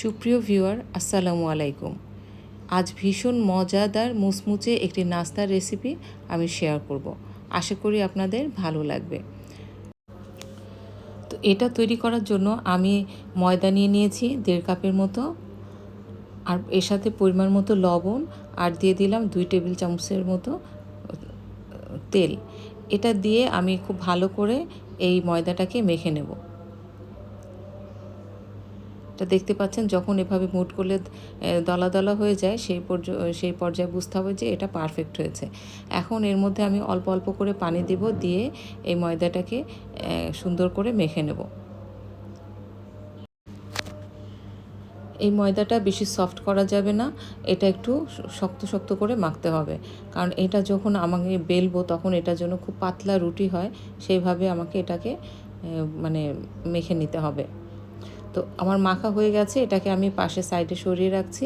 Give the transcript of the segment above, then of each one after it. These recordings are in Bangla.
সুপ্রিয় ভিউয়ার, আসসালামু আলাইকুম। আজ ভীষণ মজাদার মুচমুচে একটি নাস্তার রেসিপি আমি শেয়ার করব। আশা করি আপনাদের ভালো লাগবে। তো এটা তৈরি করার জন্য আমি ময়দা নিয়ে নিয়েছি দেড় কাপের মতো, আর এর সাথে পরিমাণ মতো লবণ, আর দিয়ে দিলাম দুই টেবিল চামচের মতো, তেল। এটা দিয়ে আমি খুব ভালো করে এই ময়দাটাকে মেখে নেব। এটা দেখতে পাচ্ছেন যখন এভাবে মুট করলে দলা দলা হয়ে যায়, সেই সেই পর্যায়ে বুঝতে হবে যে এটা পারফেক্ট হয়েছে। এখন এর মধ্যে আমি অল্প অল্প করে পানি দেব, দিয়ে এই ময়দাটাকে সুন্দর করে মেখে নেব। এই ময়দাটা বেশি সফট করা যাবে না, এটা একটু শক্ত শক্ত করে মাখতে হবে। কারণ এটা যখন আমাকে বেলবো, তখন এটার জন্য খুব পাতলা রুটি হয়, সেইভাবে আমাকে এটাকে মানে মেখে নিতে হবে। তো আমার মাখা হয়ে গেছে, এটাকে আমি পাশে সাইডে সরিয়ে রাখছি।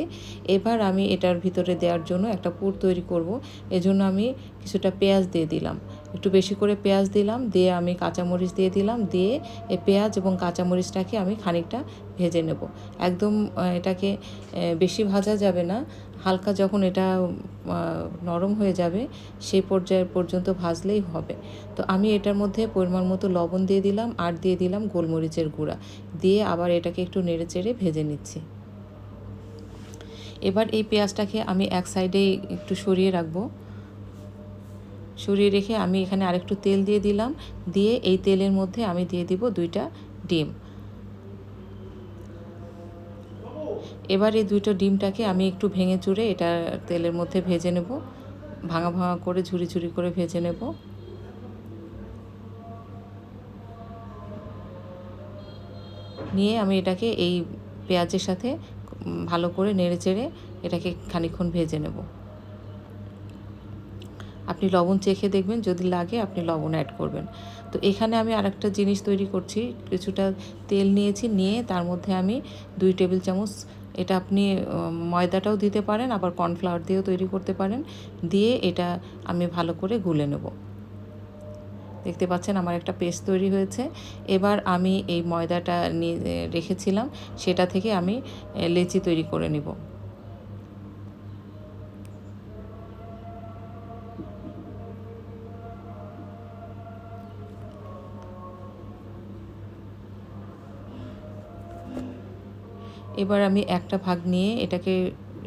এবার আমি এটার ভিতরে দেওয়ার জন্য একটা পুর তৈরি করব। এজন্য আমি কিছুটা পেঁয়াজ দিয়ে দিলাম। একটু বেশি করে পেঁয়াজ দিলাম, দিয়ে আমি কাঁচামরিচ দিয়ে দিলাম, দিয়ে এই পেঁয়াজ এবং কাঁচামরিচটাকে আমি খানিকটা ভেজে নেব। একদম এটাকে বেশি ভাজা যাবে না, হালকা যখন এটা নরম হয়ে যাবে সেই পর্যায়ের পর্যন্ত ভাজলেই হবে। তো আমি এটার মধ্যে পরিমাণ মতো লবণ দিয়ে দিলাম, আর দিয়ে দিলাম গোলমরিচের গুঁড়া, দিয়ে আবার এটাকে একটু নেড়ে চেড়ে ভেজে নিচ্ছি। এবার এই পেঁয়াজটাকে আমি এক সাইডে একটু সরিয়ে রাখব। সরিয়ে রেখে আমি এখানে আরেকটু তেল দিয়ে দিলাম। দিয়ে এই তেলের মধ্যে আমি দিয়ে দিব দুইটা ডিম। এবার এই দুইটা ডিমটাকে আমি একটু ভেঙে চুড়ে এটা তেলের মধ্যে ভেজে নেব। ভাঙা ভাঙা করে, ঝুরি ঝুরি করে ভেজে নেব। নিয়ে আমি এটাকে এই পেঁয়াজের সাথে ভালো করে নেড়ে চেড়ে এটাকে খানিক্ষণ ভেজে নেব। আপনি লবণ চেখে দেখবেন, যদি লাগে আপনি লবণ অ্যাড করবেন। তো এখানে আমি আরেকটা জিনিস তৈরি করছি, কিছুটা তেল নিয়েছি, নিয়ে তার মধ্যে আমি দুই টেবিল চামচ, এটা আপনি ময়দাটাও দিতে পারেন, আবার কর্নফ্লাওয়ার দিয়েও তৈরি করতে পারেন, দিয়ে এটা আমি ভালো করে গুলে নেব। দেখতে পাচ্ছেন আমার একটা পেস্ট তৈরি হয়েছে। এবার আমি এই ময়দাটা নিয়ে রেখেছিলাম, সেটা থেকে আমি লেচি তৈরি করে নেব। এবার আমি একটা ভাগ নিয়ে এটাকে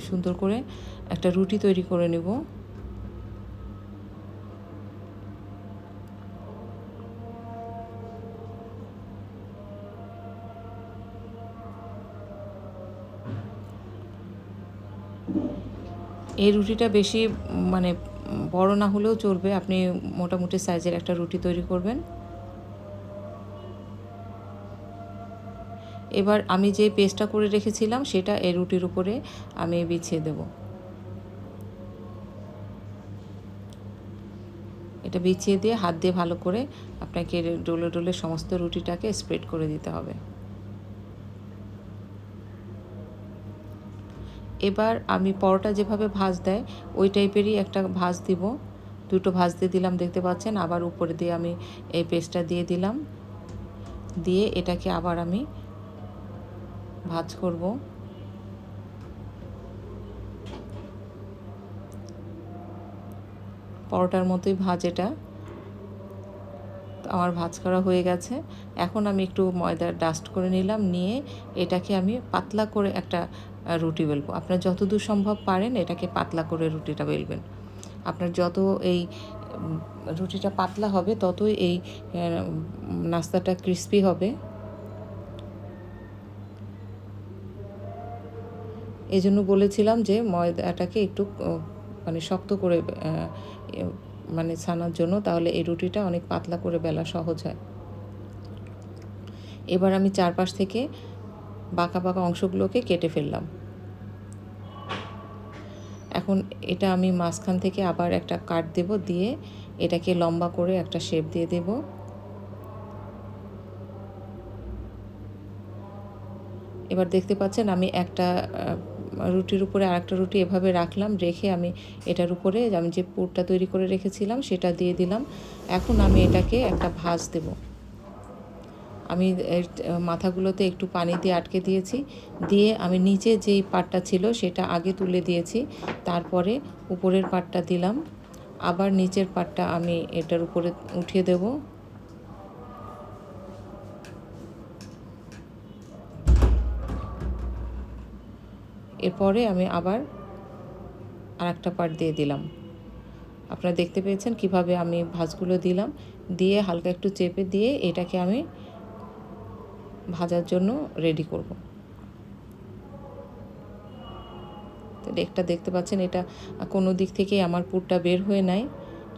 সুন্দর করে একটা রুটি তৈরি করে নেব। এই রুটিটা বেশি মানে বড় না হলেও চলবে। আপনি মোটামুটি সাইজের একটা রুটি তৈরি করবেন। এবার আমি যে পেস্টটা করে রেখেছিলাম, সেটা এই রুটির উপরে আমি বিছিয়ে দেব। এটা বিছিয়ে দিয়ে হাত দিয়ে ভালো করে আপনাকে ডোলে ডোলে সমস্ত রুটিটাকে স্প্রেড করে দিতে হবে। এবার আমি পরোটা যেভাবে ভাজ দেয়, ওই টাইপেরই একটা ভাজ দিব। দুটো ভাজ দিয়ে দিলাম, দেখতে পাচ্ছেন? আবার উপরে দিয়ে আমি এই পেস্টটা দিয়ে দিলাম। দিয়ে এটাকে আবার আমি ভাজ করব। পরোটার মতোই ভাজ এটা। আমার ভাজ করা হয়ে গেছে। এখন আমি একটু ময়দার ডাস্ট করে নিলাম, নিয়ে এটাকে আমি পাতলা করে একটা রুটি বেলবো। আপনার যতদূর সম্ভব পারেন এটাকে পাতলা করে রুটিটা বেলবেন। আপনার যত এই রুটিটা পাতলা হবে, ততই এই নাস্তাটা ক্রিস্পি হবে। এই জন্য বলেছিলাম যে ময়দাটাকে একটু মানে শক্ত করে মানে ছানার জন্য, তাহলে এই রুটিটা অনেক পাতলা করে বেলা সহজ হয়। এবার আমি চারপাশ থেকে বাঁকা বাঁকা অংশগুলোকে কেটে ফেললাম। এখন এটা আমি মাঝখান থেকে আবার একটা কাট দেব, দিয়ে এটাকে লম্বা করে একটা শেপ দিয়ে দেব। এবার দেখতে পাচ্ছেন আমি একটা রুটির উপরে আরেকটা রুটি এভাবে রাখলাম, রেখে আমি এটার উপরে আমি যে পুরটা তৈরি করে রেখেছিলাম সেটা দিয়ে দিলাম। এখন আমি এটাকে একটা ভাজ দেব। আমি এর মাথাগুলোতে একটু পানি দিয়ে আটকে দিয়েছি, দিয়ে আমি নিচে যেই পাটটা ছিল সেটা আগে তুলে দিয়েছি। তারপরে উপরের পাটটা দিলাম। আবার নিচের পাটটা আমি এটার উপরে উঠিয়ে দেব। এরপরে আমি আবার আর একটা পাট দিয়ে দিলাম। আপনারা দেখতে পেয়েছেন কীভাবে আমি ভাঁজগুলো দিলাম। দিয়ে হালকা একটু চেপে দিয়ে এটাকে আমি ভাজার জন্য রেডি করব। তো দেখতে পাচ্ছেন এটা কোনো দিক থেকেই আমার পুরটা বের হয়ে নাই।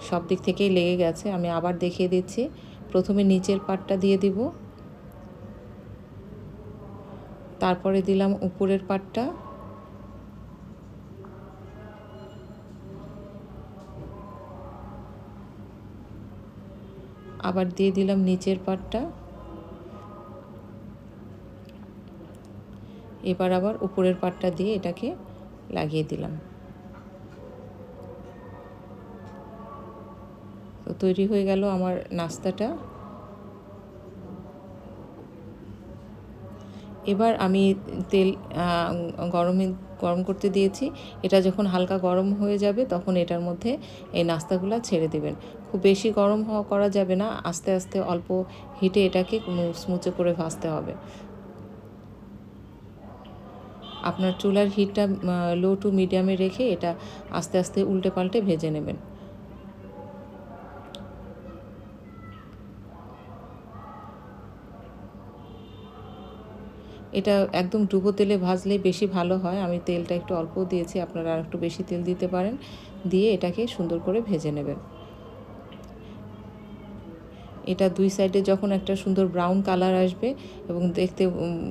সব দিক থেকেই লেগে গেছে। আমি আবার দেখিয়ে দিচ্ছি। প্রথমে নিচের পাটটা দিয়ে দিব। তারপরে দিলাম উপরের পাটটা আবার দিয়ে দিলাম নিচের পাটটা। এবার আবার উপরের পাটটা দিয়ে এটাকে লাগিয়ে দিলাম। তো তৈরি হয়ে গেল আমার নাস্তাটা। এবার আমি তেল গরমে গরম করতে দিয়েছি। এটা যখন হালকা গরম হয়ে যাবে তখন এটার মধ্যে এই নাস্তাগুলো ছেড়ে দেবেন। খুব বেশি গরম হওয়া করা যাবে না, আস্তে আস্তে অল্প হিটে এটাকে স্মুচে করে ভাজতে হবে। আপনার চুলার হিটটা লো টু মিডিয়ামে রেখে এটা আস্তে আস্তে উল্টে পাল্টে ভেজে নেবেন। এটা একদম ডুবো তেলে ভাজলেই বেশি ভালো হয়। আমি তেলটা একটু অল্প দিয়েছি, আপনারা আর একটু বেশি তেল দিতে পারেন। দিয়ে এটাকে সুন্দর করে ভেজে নেবেন। এটা দুই সাইডে যখন একটা সুন্দর ব্রাউন কালার আসবে এবং দেখতে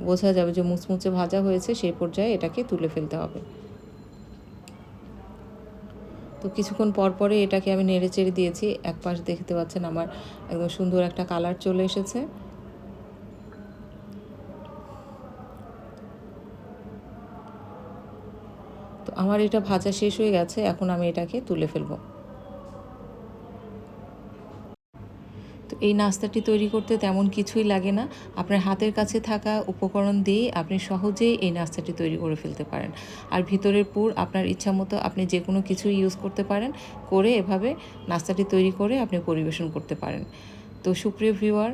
বোঝা যাবে যে মুচমুচে ভাজা হয়েছে, সেই পর্যায়ে এটাকে তুলে ফেলতে হবে। তো কিছুক্ষণ পর পরে এটাকে আমি নেড়ে চেড়ে দিয়েছি। এক পাশ দেখতে পাচ্ছেন আমার একদম সুন্দর একটা কালার চলে এসেছে। আমার এটা ভাজা শেষ হয়ে গেছে, এখন আমি এটাকে তুলে ফেলব। তো এই নাস্তাটি তৈরি করতে তেমন কিছুই লাগে না। আপনার হাতের কাছে থাকা উপকরণ দিয়ে আপনি সহজেই এই নাস্তাটি তৈরি করে ফেলতে পারেন। আর ভিতরের পুর আপনার ইচ্ছা মতো আপনি যে কোনো কিছু ইউজ করতে পারেন, করে এভাবে নাস্তাটি তৈরি করে আপনি পরিবেশন করতে পারেন। তো সুপ্রিয় ভিউয়ার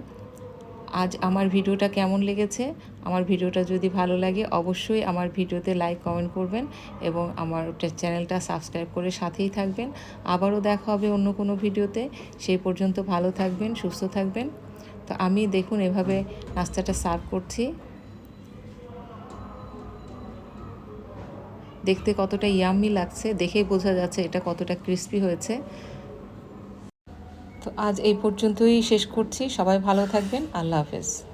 আজ আমার ভিডিওটা কেমন লেগেছে? আমার ভিডিওটা যদি ভালো লাগে, অবশ্যই আমার ভিডিওতে লাইক, কমেন্ট করবেন এবং আমার চ্যানেলটা সাবস্ক্রাইব করে সাথেই থাকবেন। আবারও দেখা হবে অন্য কোনো ভিডিওতে। সেই পর্যন্ত ভালো থাকবেন, সুস্থ থাকবেন। তো আমি দেখুন এভাবে নাস্তাটা সার্ভ করছি। দেখতে কতটা ইয়াম্মি লাগছে, দেখেই বোঝা যাচ্ছে এটা কতটা ক্রিস্পি হয়েছে। তো আজ এই পর্যন্তই শেষ করছি। সবাই ভালো থাকবেন। আল্লাহ হাফেজ।